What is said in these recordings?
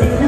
ဒီ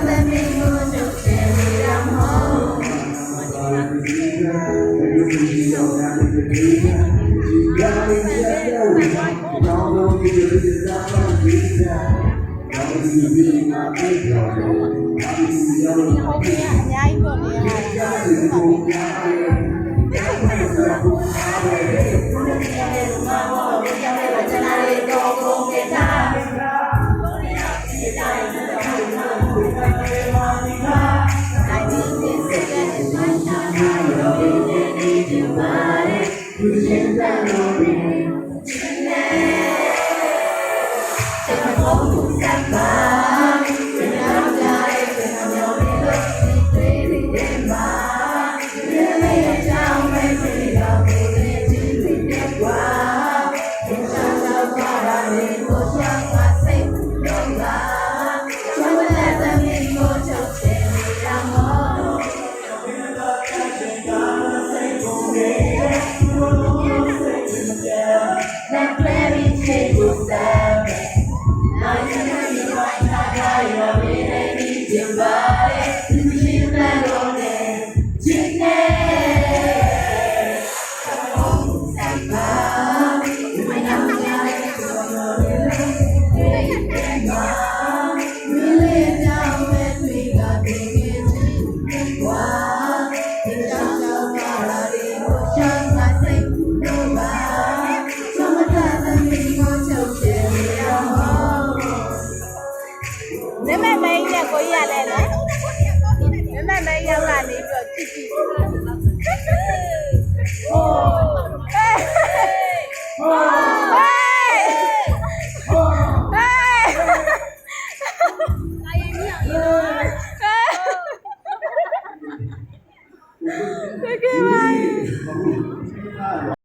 ကျော Thank you. Your body. Oh! Hey! Oh!